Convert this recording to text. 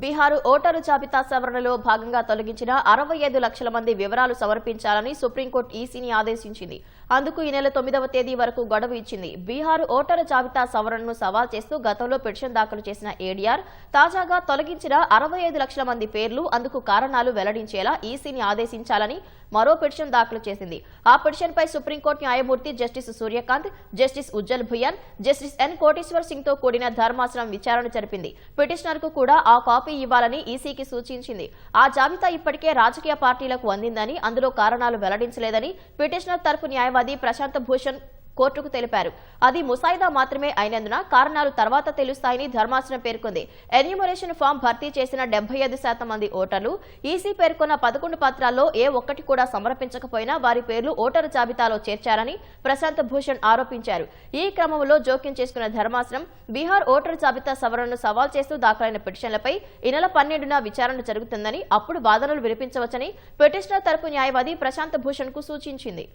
Bihar voter జాబితా సవరణలో భాగంగా తొలగించిన అరవై ఐదు లక్షల మంది వివరాలు సమర్పించాలని సుప్రీంకోర్టు ఈసీని ఆదేశించింది. అందుకు ఈ నెల తొమ్మిదవ తేదీ వరకు గడువు ఇచ్చింది. బీహారు ఓటరు జాబితా సవరణను సవాల్ చేస్తూ గతంలో పిటిషన్ దాఖలు చేసిన ఏడీఆర్ తాజాగా తొలగించిన అరవై ఐదు లక్షల మంది పేర్లు అందుకు కారణాలు వెల్లడించేలా ఈసీని ఆదేశించాలని మరో పిటిషన్ దాఖలు చేసింది. ఆ పిటిషన్పై సుప్రీంకోర్టు న్యాయమూర్తి justice Surya Kant justice Ujjal Bhuyan justice N Koteswar సింగ్తో కూడిన ధర్మాసనం విచారణ జరిపింది. పిటిషనర్కు కూడా ఆ కాపీ ఇవ్వాలని ఈసీకి సూచించింది. ఆ జాబితా ఇప్పటికే రాజకీయ పార్టీలకు అందిందని అందులో కారణాలు వెల్లడించలేదని పిటిషనర్ తరపు న్యాయవాది ప్రశాంత్ భూషణ్ కోర్టుకు తెలిపారు. అది ముసాయిదా మాత్రమే అయినందున కారణాలు తర్వాత తెలుస్తాయని ధర్మాసనం పేర్కొంది. ఎన్యూమరేషన్ ఫామ్ భర్తీ చేసిన డెబ్బై ఐదు శాతం మంది ఓటర్లు ఈసీ పేర్కొన్న పదకొండు పత్రాల్లో ఏ ఒక్కటి కూడా సమర్పించకపోయినా వారి పేర్లు ఓటరు జాబితాలో చేర్చారని ప్రశాంత్ భూషణ్ ఆరోపించారు. ఈ క్రమంలో జోక్యం చేసుకున్న ధర్మాసనం బీహార్ ఓటరు జాబితా సవరణను సవాల్ చేస్తూ దాఖలైన పిటిషన్లపై ఈ నెల పన్నెండున విచారణ జరుగుతుందని అప్పుడు వాదనలు వినిపించవచ్చని పిటిషనర్ తరపు న్యాయవాది ప్రశాంత్ భూషణ్కు సూచించింది.